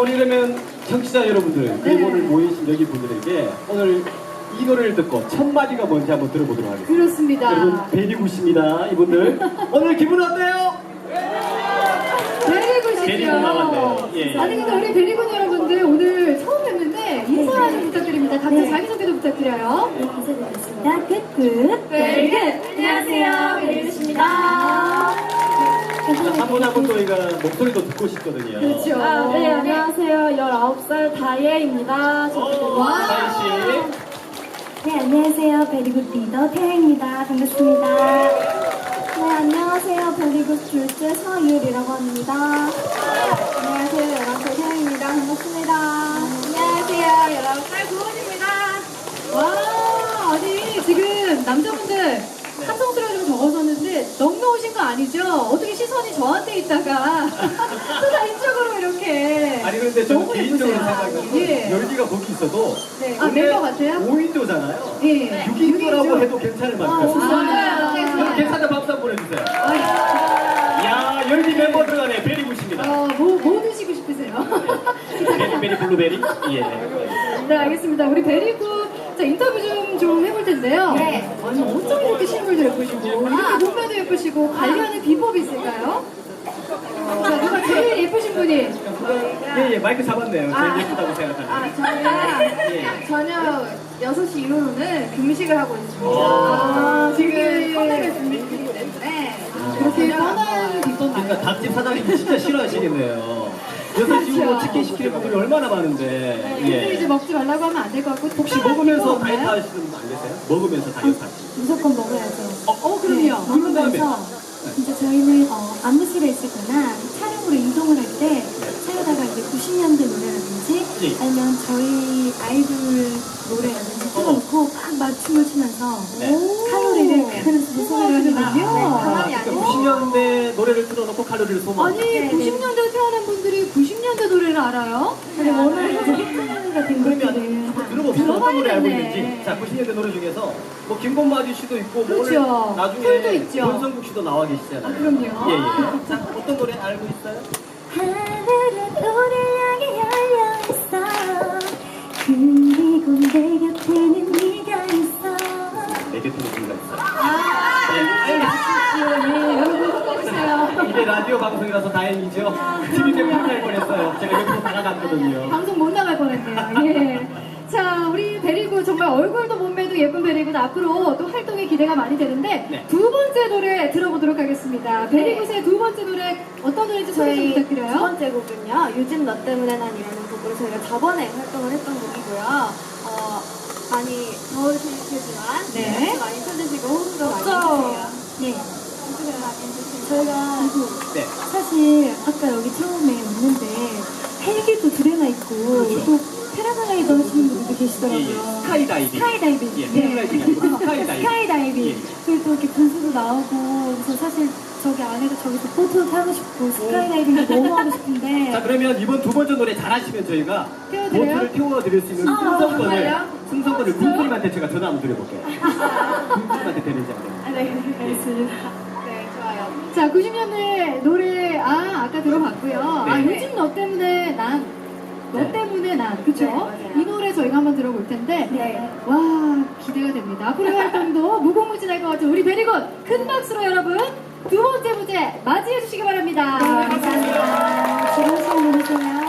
우리 그러면 청취자 여러분들 그리고 오늘 모이신 여기 분들에게 오늘 이 노래를 듣고 첫 마디가 뭔지 한번 들어보도록 하겠습니다. 그렇습니다. 여러분 베리굿입니다 이분들 오늘 기분 어때요? 베리굿이죠. 베리굿 나왔네요. 예. 아니 근데 우리 베리굿 여러분들 오늘 처음 뵀는데 인사 좀 부탁드립니다. 각자 네. 자기소개도 부탁드려요. 네, 인사드리겠습니다. 끝 끝. 베리굿. 안녕하세요. 베리굿입니다. 한분한분 저희가 목소리도 듣고 싶거든요. 그렇죠. 아, 네, 안녕하세요. 19살 다예입니다. 와. 사인 씨. 네, 안녕하세요. 베리굿 리더 태아입니다. 반갑습니다. 네, 안녕하세요. 베리굿 둘째 서유리라고 합니다. 안녕하세요. 11살 태아입니다. 반갑습니다. 안녕하세요. 19살 구원입니다. 와, 아니 지금 남자분들 네. 함성수를 좀 적어줬는데 넉넉오신 거 아니죠? 저한테 있다가 또다 이쪽으로 이렇게 아니 그런데 저는 너무 개인적으로 예쁘세요. 생각해도 예. 열기가 거기 있어도 네. 아, 멤버 같아요? 5인조잖아요. 예. 6인조라고 해도 괜찮을 만큼. 아, 네, 여러분 괜찮다 박수 한번 보내주세요. 아, 야 열기 멤버 들어가네 베리굿입니다. 어, 뭐, 뭐 드시고 싶으세요? 베리베리 블루베리? 예. 네, 알겠습니다. 우리 베리굿 자, 인터뷰 좀, 좀 해볼 텐데요. 네. 아니, 어쩜 이렇게 실물도 예쁘시고, 이렇게 몸매도 예쁘시고, 관리하는 비법이 있을까요? 자, 누가 제일 예쁘신 분이? 예, 예, 마이크 잡았네요. 제일 예쁘다고 생각합니다. 아, 저는 예. 저녁 6시 이후로는 금식을 하고 있습니다. 아, 지금 선택을 준비 중이기 때문에 그렇게 뻔한 비법 그러니까. 닭집 사장님이 진짜 싫어하시겠네요. 여섯 시로 치킨 시킬 분들이 얼마나 많은데. 이제 예. 먹지 말라고 하면 안 될 것 같고, 혹시 먹으면서 다이어트 없나요? 하시는 분 안 계세요? 먹으면서 다이어트 하시는 무조건 먹어야죠. 어, 어, 그럼요. 그런 다음에. 먹으면서 이제 저희는 어, 안무실에 있었거나 촬영으로 이동을 할 때 차에다가 이제 90년대 노래라든지 예. 아니면 저희 아이돌 맞춤을 추면서 네. 칼로리를 그면서 소화를 하는군요. 네, 아, 가만히 안 그러니까 90년대 노래를 틀어놓고 칼로리를 소모. 아니, 네, 네. 90년대 태어난 분들이 90년대 노래를 알아요? 근데 워낙 이제 그러면 것들을 한번 들어봅시다. 어떤 노래 알고 들어봐야겠네. 있는지. 자, 90년대 노래 중에서 뭐 김범마디 씨도 있고, 뭐 그렇죠. 오늘 나중에 쿨도 있죠. 권성국 씨도 나와 계시잖아요. 아, 그럼요. 예, 예. 자, 어떤 라디오 방송이라서 다행이죠. TV 때문에 할 뻔했어요. 제가 옆으로 다가갔거든요. 방송 못 나갈 뻔했네요. 예. 자, 우리 베리굿 정말 얼굴도 몸매도 예쁜 베리굿 앞으로 또 활동이 기대가 많이 되는데 네. 두 번째 노래 들어보도록 하겠습니다. 베리굿의 두 번째 노래 어떤 노래인지 소개 좀 저희 두 부탁드려요. 번째 곡은요. 요즘 너 때문에 난 이라는 곡으로 저희가 저번에 활동을 했던 곡이고요. 어, 많이 더우시지만 네. 많이 쳐주시고 호응도 많이. 해주세요. 네 호응을 많이 해주세요. 저희가 네. 사실 아까 여기 처음에 왔는데 헬기도 두 대나 있고 그렇죠. 또 패러글라이더 하시는 분들도 예, 예. 계시더라고요 스카이다이빙. 스카이다이빙 예, 패러글라이딩이 아니고 스카이다이빙. 스카이다이빙 예. 그리고 또 이렇게 분수도 나오고 그래서 사실 저기 안에서 저기서 포토 타고 싶고 스카이다이빙도 너무 하고 싶은데 자, 그러면 이번 두 번째 노래 잘하시면 저희가 태워드려요? 보트를 태워드릴 수 있는 아, 승선권을, 정말요? 승선권을 군수님한테 제가 전화 한번 드려볼게요. 군수님한테 되는지 안 되는지. 아, 네, 알겠습니다. 자, 90년대 노래, 아, 아까 들어봤고요. 아, 네. 요즘 너 때문에 난, 너 네. 때문에 난, 네, 그쵸? 네, 이 노래 저희가 한번 들어볼 텐데, 네. 네. 와, 기대가 됩니다. 앞으로의 활동도 무궁무진할 것 같은 우리 베리곤, 큰 박수로 여러분, 두 번째 무대 맞이해주시기 바랍니다. 네, 감사합니다. 즐거운 시간 보내세요.